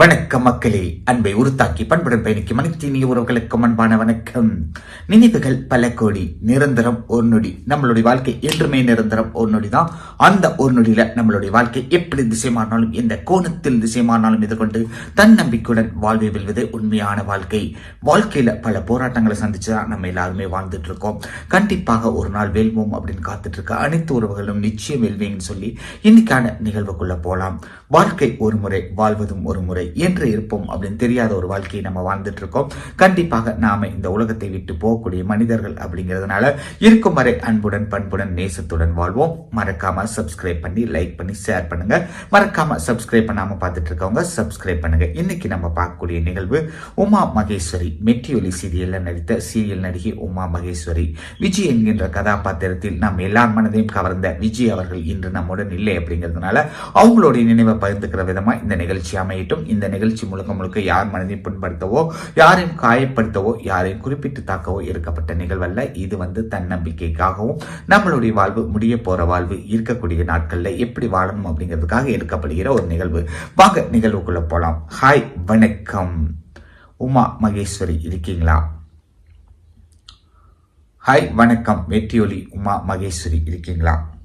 வணக்கம் மக்களே. அன்பை உருத்தாக்கி பண்புடன் பயணிக்கும் அனைத்து உறவுகளுக்கும் அன்பான வணக்கம். நினைவுகள் பல கோடி நிரந்தரம் ஒரு நொடி. நம்மளுடைய வாழ்க்கை என்றுமே நிரந்தரம் ஒரு நொடி தான் அந்த ஒரு நொடியில நம்மளுடைய வாழ்க்கை எப்படி திசைமானாலும் எந்த கோணத்தில் திசைமானாலும் மாறினாலும் எதிர்கொண்டு தன்னம்பிக்கையுடன் வாழ்வை வெல்வது உண்மையான வாழ்க்கை. வாழ்க்கையில பல போராட்டங்களை சந்திச்சு தான் நம்ம எல்லாருமே வாழ்ந்துட்டு இருக்கோம் கண்டிப்பாக ஒரு நாள் வெல்வோம் அப்படின்னு காத்துட்டு இருக்க அனைத்து உறவுகளும் நிச்சயம் வெல்வீங்கன்னு சொல்லி இன்னைக்கான நிகழ்வுக்குள்ள போலாம். வாழ்க்கை ஒரு முறை வாழ்வதும் ஒரு முறை என்று இருப்போம் அப்படின்னு தெரியாத ஒரு வாழ்க்கையை நம்ம வாழ்ந்துட்டு இருக்கோம். கண்டிப்பாக நாம இந்த உலகத்தை விட்டு போகக்கூடிய மனிதர்கள் அப்படிங்கிறதுனால இருக்கும் வரை அன்புடன் பண்புடன் நேசத்துடன் வாழ்வோம். மறக்காம சப்ஸ்கிரைப் பண்ணி லைக் பண்ணி ஷேர் பண்ணுங்க. மறக்காம சப்ஸ்கிரைப் பண்ணாம பார்த்துட்டு இருக்கவங்க சப்ஸ்கிரைப் பண்ணுங்க. இன்னைக்கு நம்ம பார்க்கக்கூடிய நிகழ்வு உமா மகேஸ்வரி மெட்டியொலி சீரியல்ல நடித்த சீரியல் நடிகை உமா மகேஸ்வரி. விஜய் என்கின்ற கதாபாத்திரத்தில் நாம் எல்லார் மனதையும் கவர்ந்த விஜய் அவர்கள் இன்று நம்முடன் இல்லை அப்படிங்கிறதுனால அவங்களுடைய நினைவை பகிர்ந்துக்கிற விதமாக இந்த நிகழ்ச்சி அமையட்டும். இந்த நிகழ்ச்சி முழுக்க முழுக்க யார் மனதையும் புண்படுத்தவோ யாரையும் காயப்படுத்தவோ யாரையும் குறிப்பிட்டு தாக்கவோ இருக்கப்பட்ட நிகழ்வல்ல. இது வந்து தன்னம்பிக்கைக்காகவும் நம்மளுடைய வாழ்வு முடிய போற வாழ்வு இருக்கக்கூடிய நாட்களில் எப்படி வாழணும் அப்படிங்கிறதுக்காக எடுக்கப்படுகிற ஒரு நிகழ்வு. வாங்க நிகழ்வுக்குள்ள போலாம். ஹாய் வணக்கம். உமா மகேஸ்வரி இருக்கீங்களா? ஹாய் வணக்கம். வெற்றியொலி உமா மகேஸ்வரி இருக்கீங்களா?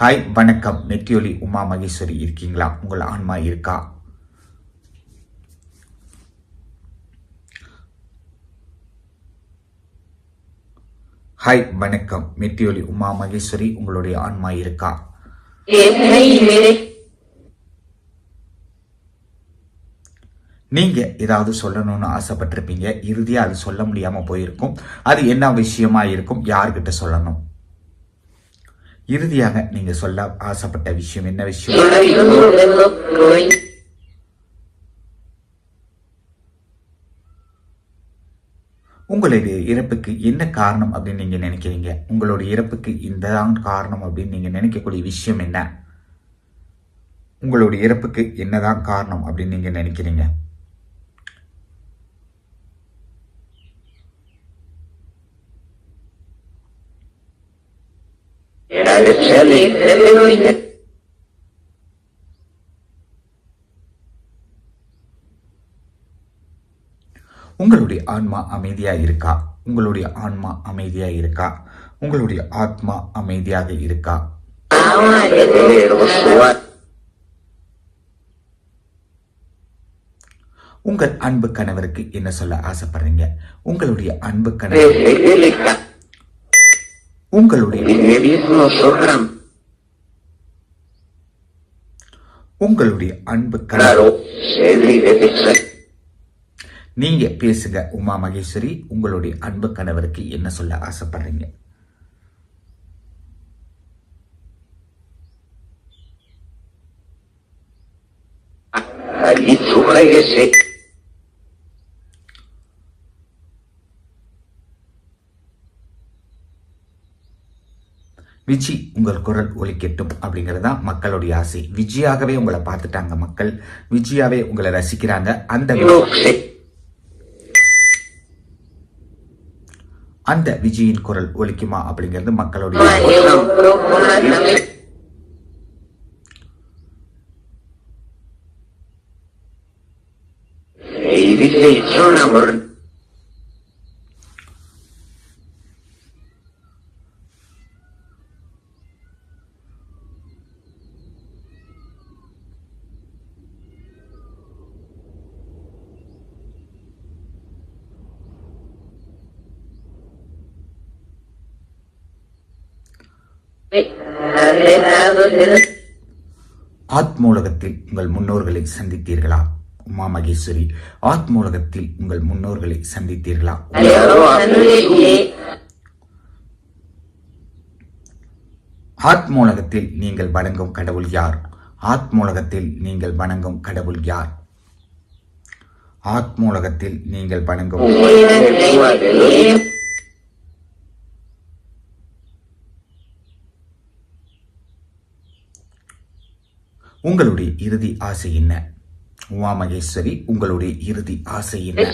ஹாய் வணக்கம். நெத்தியொலி உமா மகேஸ்வரி இருக்கீங்களா? உங்கள் ஆன்மா இருக்கா? ஹாய் வணக்கம். மெட்டியொலி உமா மகேஸ்வரி உங்களுடைய ஆன்மா இருக்கா? நீங்க ஏதாவது சொல்லணும்னு ஆசைப்பட்டிருப்பீங்க. இறுதியாக அது சொல்ல முடியாம போயிருக்கும். அது என்ன விஷயமா இருக்கும்? யார்கிட்ட சொல்லணும்? இறுதியாக நீங்க சொல்ல ஆசைப்பட்ட விஷயம் என்ன விஷயம்? உங்களுடைய இறப்புக்கு என்ன காரணம் அப்படின்னு நீங்க நினைக்கிறீங்க? உங்களுடைய இறப்புக்கு இந்த தான் காரணம் அப்படின்னு நீங்க நினைக்கக்கூடிய விஷயம் என்ன? உங்களுடைய இறப்புக்கு என்னதான் காரணம் அப்படின்னு நீங்க நினைக்கிறீங்க? உங்களுடைய ஆன்மா அமைதியா இருக்கா? உங்களுடைய ஆன்மா அமைதியா இருக்கா? உங்களுடைய ஆத்மா அமைதியாக இருக்கா? உங்கள் அன்பு கணவருக்கு என்ன சொல்ல ஆசைப்படுறீங்க? உங்களுடைய அன்பு கணவர் உங்களுடைய உங்களுடைய அன்பு கணவர் நீங்க பேசுங்க உமா மகேஸ்வரி. உங்களுடைய அன்பு கணவருக்கு என்ன சொல்ல ஆசைப்படுறீங்க? விஜி உங்கள் குரல் ஒலிக்கட்டும் அப்படிங்கிறது தான் மக்களுடைய ஆசை. விஜயாகவே உங்களை பார்த்துட்டாங்க மக்கள். விஜயாவே உங்களை ரசிக்கிறாங்க. அந்த அந்த விஜயின் குரல் ஒலிக்குமா அப்படிங்கிறது மக்களுடைய ஆத்மூலகத்தில் உங்கள் முன்னோர்களை சந்தித்தீர்களா? உமா மகேஸ்வரி ஆத்மூலகத்தில் உங்கள் முன்னோர்களை சந்தித்தீர்களா? ஆத்மூலகத்தில் நீங்கள் வணங்கும் கடவுள் யார்? ஆத்மூலகத்தில் நீங்கள் வணங்கும் கடவுள் யார்? ஆத்மூலகத்தில் நீங்கள் வணங்கும் உங்களுடைய இறுதி ஆசை என்ன? உமா மகேஸ்வரி உங்களுடைய இறுதி ஆசை என்ன?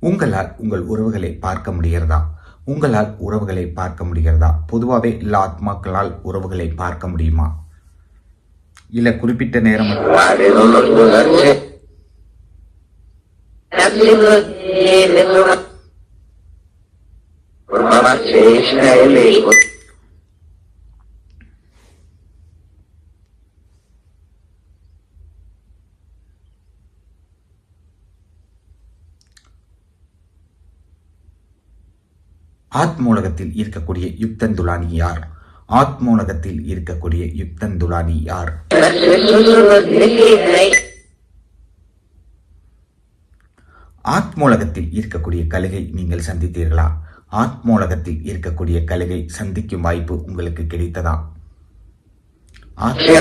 உங்களால் உங்கள் உறவுகளை பார்க்க முடிகிறதா? உங்களால் உறவுகளை பார்க்க முடிகிறதா? பொதுவாகவே எல்லா ஆத்மாக்களால் உறவுகளை பார்க்க முடியுமா? இல்லை குறிப்பிட்ட நேரம் மட்டும். ஆத்மூலகத்தில் இருக்கக்கூடிய யுக்தந்துலானி யார்? ஆத்மூலகத்தில் இருக்கக்கூடிய யுக்தந்துலானி யார்? ஆத்மூலகத்தில் இருக்கக்கூடிய கழுகை நீங்கள் சந்தித்தீர்களா? ஆத்மூலகத்தில் இருக்கக்கூடிய கழுகை சந்திக்கும் வாய்ப்பு உங்களுக்கு கிடைத்ததா? ஆத்ம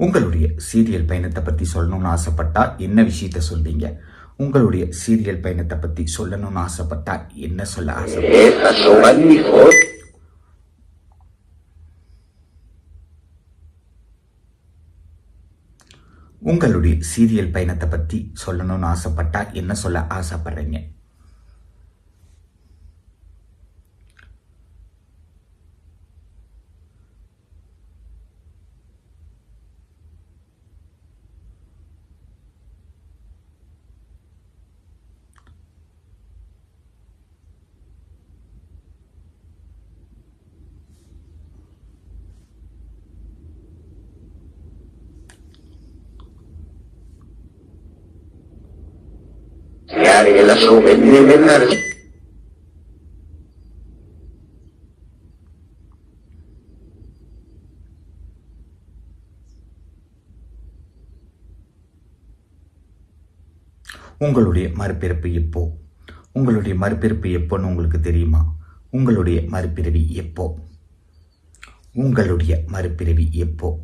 உங்களுடைய சீரியல் பயணத்தை பத்தி சொல்லணும்னு ஆசைப்பட்டா என்ன விஷயத்த சொல்வீங்க உங்களுடைய சீரியல் பயணத்தை பத்தி சொல்லணும்னு ஆசைப்பட்டா என்ன சொல்ல ஆசை உங்களுடைய சீரியல் பயணத்தை பத்தி சொல்லணும்னு ஆசைப்பட்டா என்ன சொல்ல ஆசைப்படுறீங்க? உங்களுடைய மறுபிறப்பு எப்போ? உங்களுடைய மறுபிறப்பு எப்போன்னு உங்களுக்கு தெரியுமா? உங்களுடைய மறுபிறவி எப்போ? உங்களுடைய மறுபிறவி எப்போ?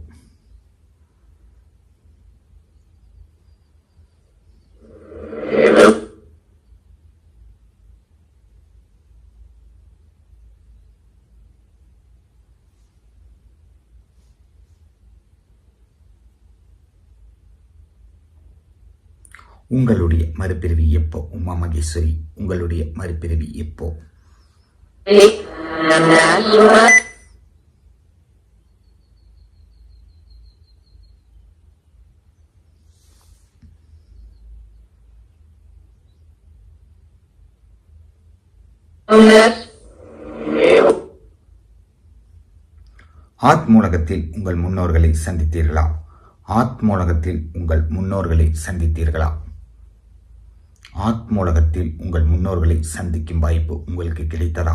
உங்களுடைய மறுபிறவி எப்போ? உமா மகேஸ்வரி உங்களுடைய மறுபிறவி எப்போ? ஆத்மூலகத்தில் உங்கள் முன்னோர்களை சந்தித்தீர்களா? ஆத்மூலகத்தில் உங்கள் முன்னோர்களை சந்தித்தீர்களா? ஆத்மூலகத்தில் உங்கள் முன்னோர்களை சந்திக்கும் வாய்ப்பு உங்களுக்கு கிடைத்ததா?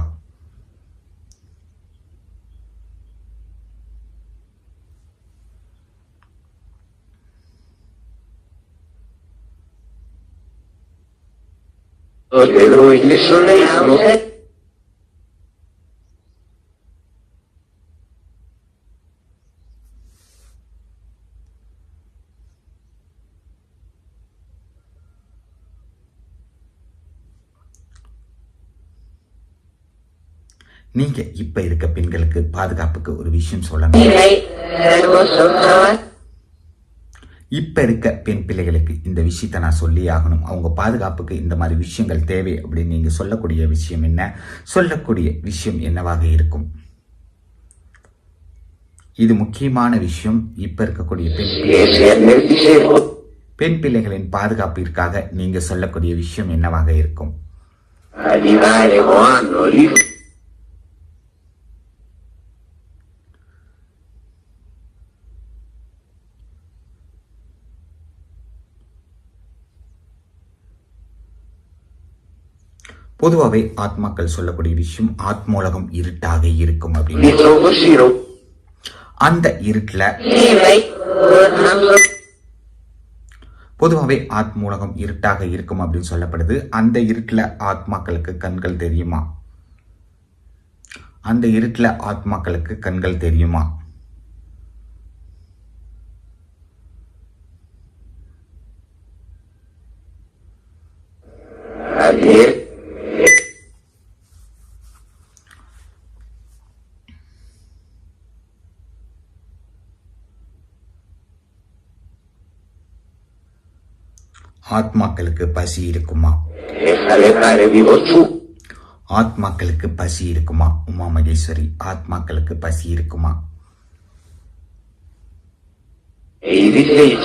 Okay, நீங்க இப்ப இருக்க பெண்களுக்கு பாதுகாப்புக்கு ஒரு விஷயம் சொல்லணும். இப்ப இருக்க பெண் பிள்ளைகளுக்கு இந்த விஷயத்தை நான் சொல்லி ஆகணும். அவங்க பாதுகாப்புக்கு இந்த மாதிரி விஷயங்கள் தேவை அப்படின்னு நீங்க சொல்லக்கூடிய விஷயம் என்ன? சொல்லக்கூடிய விஷயம் என்னவாக இருக்கும்? இது முக்கியமான விஷயம். இப்ப இருக்கக்கூடிய பெண் பெண் பிள்ளைகளின் பாதுகாப்பிற்காக நீங்க சொல்லக்கூடிய விஷயம் என்னவாக இருக்கும்? பொதுவாகவே ஆத்மாக்கள் சொல்லக்கூடிய விஷயம் ஆத்மோலகம் இருட்டாக இருக்கும் அப்படின்னு. அந்த இருட்டில் பொதுவாகவே ஆத்மூலகம் இருட்டாக இருக்கும் அப்படின்னு சொல்லப்படுது. அந்த இருட்டில் ஆத்மாக்களுக்கு கண்கள் தெரியுமா? அந்த இருட்டில் ஆத்மாக்களுக்கு கண்கள் தெரியுமா? ஆத்மாக்களுக்கு பசி இருக்குமா? ஆத்மாக்களுக்கு பசி இருக்குமா? உமா மகேஸ்வரி ஆத்மாக்களுக்கு பசி இருக்குமா? E i risvegli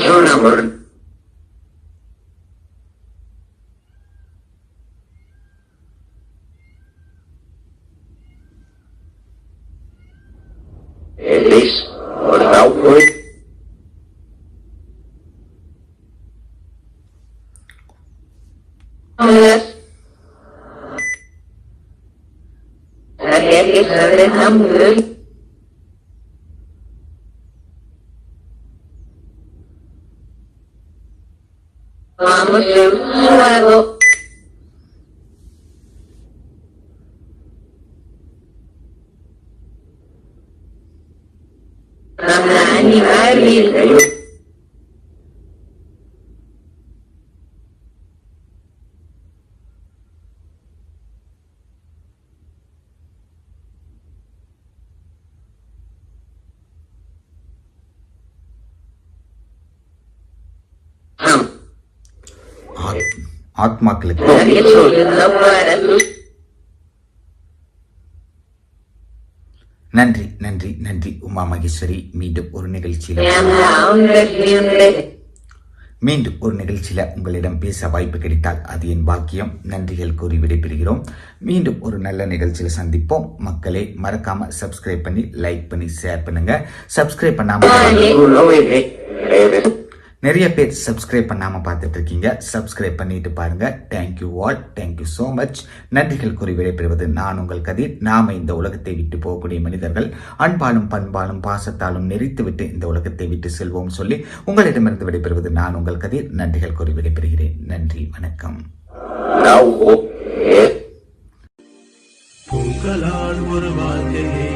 người thợ đến đông ஆத்- ஆத்மாக்களுக்கு. நன்றி நன்றி நன்றி. உமா மகேஸ்வரி மீண்டும் ஒரு நிகழ்ச்சியில மீண்டும் ஒரு நிகழ்ச்சியில உங்களிடம் பேச வாய்ப்பு கிடைத்தால் அது என் பாக்கியம். நன்றிகள் கூறி விடைபெறுகிறோம். மீண்டும் ஒரு நல்ல நிகழ்ச்சியில சந்திப்போம். மக்களே மறக்காம சப்ஸ்கிரைப் பண்ணி லைக் பண்ணி ஷேர் பண்ணுங்க. சப்ஸ்கிரைப் பண்ணாம நிறைய பேர் சப்ஸ்கிரைப் பண்ணாம பார்த்துட்டு இருக்கீங்க. சப்ஸ்கிரைப் பண்ணிட்டு பாருங்க. Thank you all thank you so much நன்றிகள் கூறி விடைபெறுவது நான் உங்கள் கதிர். நாம இந்த உலகத்தை விட்டு போகக்கூடிய மனிதர்கள் அன்பாலும் பண்பாலும் பாசத்தாலும் நெறித்து விட்டு இந்த உலகத்தை விட்டு செல்வோம் சொல்லி உங்களிடமிருந்து விடைபெறுவது நான் உங்கள் கதிர். நன்றிகள் கூறி விடைபெறுகிறேன். நன்றி. வணக்கம். பூக்களால் ஒரு வாழ்க்கையை